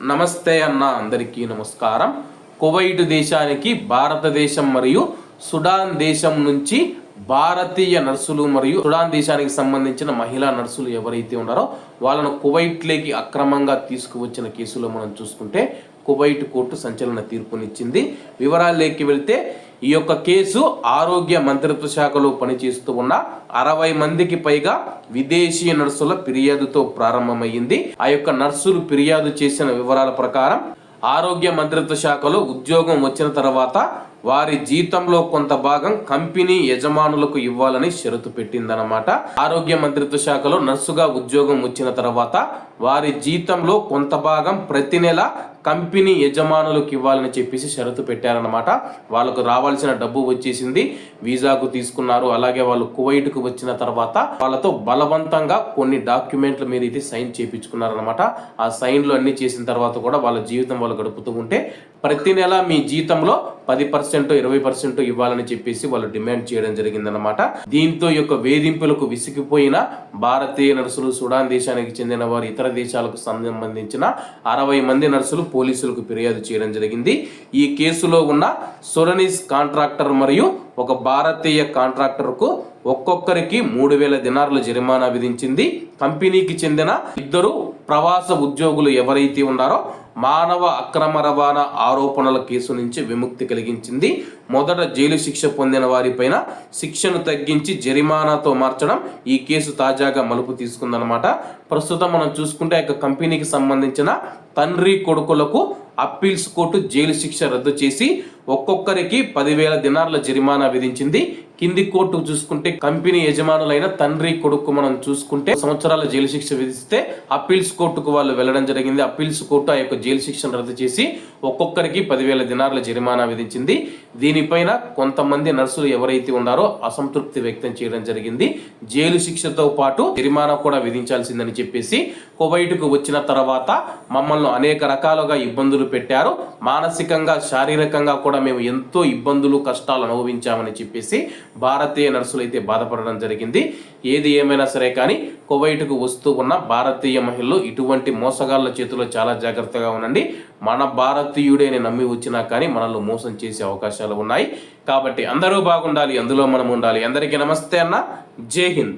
నమస్తే అన్న అందరికీ నమస్కారం. కువైట్ దేశానికి భారతదేశం మరియు సుడాన్ దేశం నుంచి భారతీయ నర్సులు మరియు సుడాన్ దేశానికి సంబంధించిన మహిళా నర్సులు ఎవరైతే ఉన్నారో వాళ్ళను కువైట్లోకి అక్రమంగా తీసుకువచ్చిన కేసులో మనం చూసుకుంటే కువైట్ కోర్టు సంచలన తీర్పునిచ్చింది. వివరాల్లోకి వెళ్తే ఈ యొక్క కేసు ఆరోగ్య మంత్రిత్వ శాఖలో పనిచేస్తూ ఉన్న అరవై మందికి పైగా విదేశీ నర్సుల ఫిర్యాదుతో ప్రారంభమైంది ఆ యొక్క నర్సులు ఫిర్యాదు చేసిన వివరాల ప్రకారం ఆరోగ్య మంత్రిత్వ శాఖలో ఉద్యోగం వచ్చిన తర్వాత వారి జీతంలో కొంత భాగం కంపెనీ యజమానులకు ఇవ్వాలని షరతు పెట్టిందన్నమాట. ఆరోగ్య మంత్రిత్వ శాఖలో నర్సుగా ఉద్యోగం వచ్చిన తర్వాత వారి జీతంలో కొంత భాగం ప్రతి నెల కంపెనీ యజమానులకు ఇవ్వాలని చెప్పేసి షరతు పెట్టారనమాట వాళ్ళకు రావాల్సిన డబ్బు వచ్చేసింది. వీసాకు తీసుకున్నారు. అలాగే వాళ్ళు కువైట్కు వచ్చిన తర్వాత వాళ్ళతో బలవంతంగా కొన్ని డాక్యుమెంట్ల మీద అయితే సైన్ చేయించుకున్నారనమాట ఆ సైన్లు అన్ని చేసిన తర్వాత కూడా వాళ్ళ జీవితం వాళ్ళు గడుపుతూ ఉంటే ప్రతి నెల మీ జీతంలో పది పర్సెంట్ ఇరవై పర్సెంట్ ఇవ్వాలని చెప్పేసి వాళ్ళు డిమాండ్ చేయడం జరిగిందనమాట దీంతో యొక్క వేధింపులకు విసిగిపోయిన భారతీయ నర్సులు సుడాన్ దేశానికి చెందిన వారు ఇతర దేశాలకు సంబంధించిన అరవై మంది నర్సులు పోలీసులకు ఫిర్యాదు చేయడం జరిగింది. ఈ కేసులో ఉన్న సొరనీస్ కాంట్రాక్టర్ మరియు ఒక భారతీయ కాంట్రాక్టర్కు ఒక్కొక్కరికి మూడు వేల దినార్ల జరిమానా విధించింది. కంపెనీకి చెందిన ఇద్దరు ప్రవాస ఉద్యోగులు ఎవరైతే ఉన్నారో మానవ అక్రమ రవాణా ఆరోపణల కేసు నుంచి విముక్తి కలిగించింది. మొదట జైలు శిక్ష పొందిన వారిపైన శిక్షను తగ్గించి జరిమానాతో మార్చడం ఈ కేసు తాజాగా మలుపు తీసుకుందనమాట ప్రస్తుతం మనం చూసుకుంటే ఆ యొక్క కంపెనీకి సంబంధించిన తండ్రి కొడుకులకు అప్పీల్స్ కోర్టు జైలు శిక్ష రద్దు చేసి ఒక్కొక్కరికి పదివేల దినార్ల జరిమానా విధించింది. కింది కోర్టు చూసుకుంటే కంపెనీ యజమానులైన తండ్రి కొడుకు మనం చూసుకుంటే సంవత్సరాల జైలు శిక్ష విధిస్తే అప్పీల్స్ కోర్టుకు వాళ్ళు వెళ్ళడం జరిగింది. అప్పీల్స్ కోర్టు ఆ యొక్క జైలు శిక్షను రద్దు చేసి ఒక్కొక్కరికి పదివేల దినార్ల జరిమానా విధించింది. దీనిపైన కొంతమంది నర్సులు ఎవరైతే ఉన్నారో అసంతృప్తి వ్యక్తం చేయడం జరిగింది. జైలు శిక్షతో పాటు జరిమానా కూడా విధించాల్సిందని చెప్పేసి కువైట్కు వచ్చిన తర్వాత మమ్మల్ని అనేక రకాలుగా ఇబ్బందులు పెట్టారు. మానసికంగా శారీరకంగా కూడా మేము ఎంతో ఇబ్బందులు కష్టాలు అనుభవించామని చెప్పేసి భారతీయ నర్సులు అయితే బాధపడడం జరిగింది. ఏది ఏమైనా సరే కానీ కువైట్కు వస్తూ ఉన్న భారతీయ మహిళలు ఇటువంటి మోసగాళ్ళ చేతిలో చాలా జాగ్రత్తగా ఉండండి. మన భారతీయుడేని నమ్మి వచ్చినా కానీ మనల్ని మోసం చేసే అవకాశాలు ఉన్నాయి. కాబట్టి అందరూ బాగుండాలి అందులో మనం ఉండాలి. అందరికీ నమస్తే అన్న. జై హింద్.